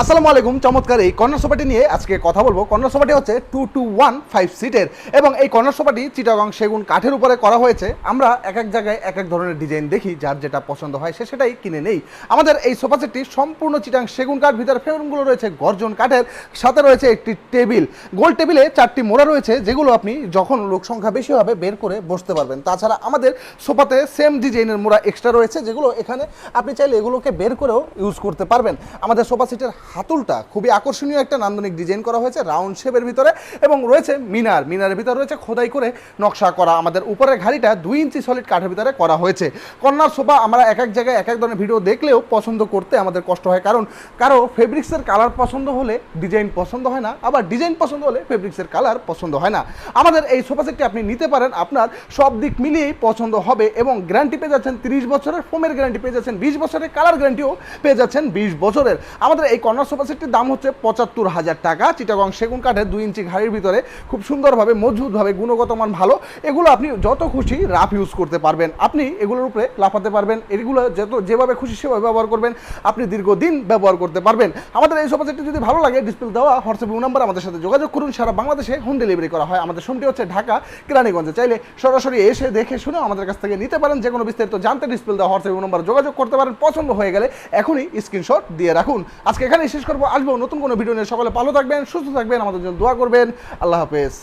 আসসালামু আলাইকুম, চমৎকার এই কর্নার সোফাটি নিয়ে আজকে কথা বলব। কর্নার সোফাটি হচ্ছে টু টু ওয়ান ফাইভ সিটের এবং এই কর্নার সোফাটি চিটাগং সেগুন কাঠের উপরে করা হয়েছে। আমরা এক এক জায়গায় এক এক ধরনের ডিজাইন দেখি, যার যেটা পছন্দ হয় সে সেটাই কিনে নেই। আমাদের এই সোফা সেটটি সম্পূর্ণ চিটাং সেগুন কাঠ, ভিতরে ফ্রেমগুলো রয়েছে গর্জন কাঠের, সাথে রয়েছে একটি টেবিল। গোল টেবিলে চারটি মোড়া রয়েছে, যেগুলো আপনি যখন লোক সংখ্যা বেশি হবে বের করে বসতে পারবেন। তাছাড়া আমাদের সোফাতে সেম ডিজাইনের মোড়া এক্সট্রা রয়েছে, যেগুলো এখানে আপনি চাইলে এগুলোকে বের করেও ইউজ করতে পারবেন। আমাদের সোফা সেটের হাতুলটা খুবই আকর্ষণীয় একটা নান্দনিক ডিজাইন করা হয়েছে রাউন্ড শেপের ভিতরে এবং রয়েছে মিনার। মিনারের ভিতরে রয়েছে খোদাই করে নকশা করা। আমাদের উপরের ঘাড়িটা দুই ইঞ্চি সলিড কাঠের ভিতরে করা হয়েছে। কর্নার সোফা আমরা এক এক জায়গায় এক এক ধরনের ভিডিও দেখলেও পছন্দ করতে আমাদের কষ্ট হয়। কারণ কারও ফেব্রিক্সের কালার পছন্দ হলে ডিজাইন পছন্দ হয় না, আবার ডিজাইন পছন্দ হলে ফেব্রিক্সের কালার পছন্দ হয় না। আমাদের এই সোফা সেটটি আপনি নিতে পারেন। আপনার সব দিক মিলিয়েই পছন্দ হবে এবং গ্যারান্টি পেয়ে যাচ্ছেন তিরিশ বছরের ফোমের গ্যারান্টি পেয়ে যাচ্ছেন বিশ বছরের কালার গ্যারান্টিও পেয়ে যাচ্ছেন বিশ বছরের। আমাদের এই কর্নার সোফা সেটটির দাম হচ্ছে পঁচাত্তর হাজার টাকা। চিটাগং সেগুন কাঠের দুই ইঞ্চি ঘাড়ির ভিতরে খুব সুন্দরভাবে, মজবুতভাবে, গুণগত মান ভালো। এগুলো আপনি যত খুশি রাফ ইউজ করতে পারবেন। আপনি এগুলোর উপরে লাফাতে পারবেন। এগুলো যত যেভাবে খুশি সেভাবে ব্যবহার করবেন। আপনি দীর্ঘদিন ব্যবহার করতে পারবেন। আমাদের এই সোফা সেটটি যদি ভালো লাগে ডিসপ্লে দেওয়া হোয়াটসঅ্যাপ নাম্বার আমাদের সাথে যোগাযোগ করুন। সারা বাংলাদেশে হোম ডেলিভারি করা হয়। আমাদের শোরুমটি হচ্ছে ঢাকা, কেরানীগঞ্জে। চাইলে সরাসরি এসে দেখে শুনে আমাদের কাছ থেকে নিতে পারেন। যে কোনো বিস্তারিত জানতে ডিসপ্লে দেওয়া হোয়াটসঅ্যাপ নাম্বার যোগাযোগ করতে পারেন। পছন্দ হয়ে গেলে এখনই স্ক্রিনশট দিয়ে রাখুন। আজকে এখানেই শেষ করব। আসব নতুন কোনো ভিডিও নিয়ে। সকলে ভালো থাকবেন, সুস্থ থাকবেন, আমাদের জন্য দোয়া করবেন। আল্লাহ হাফেজ।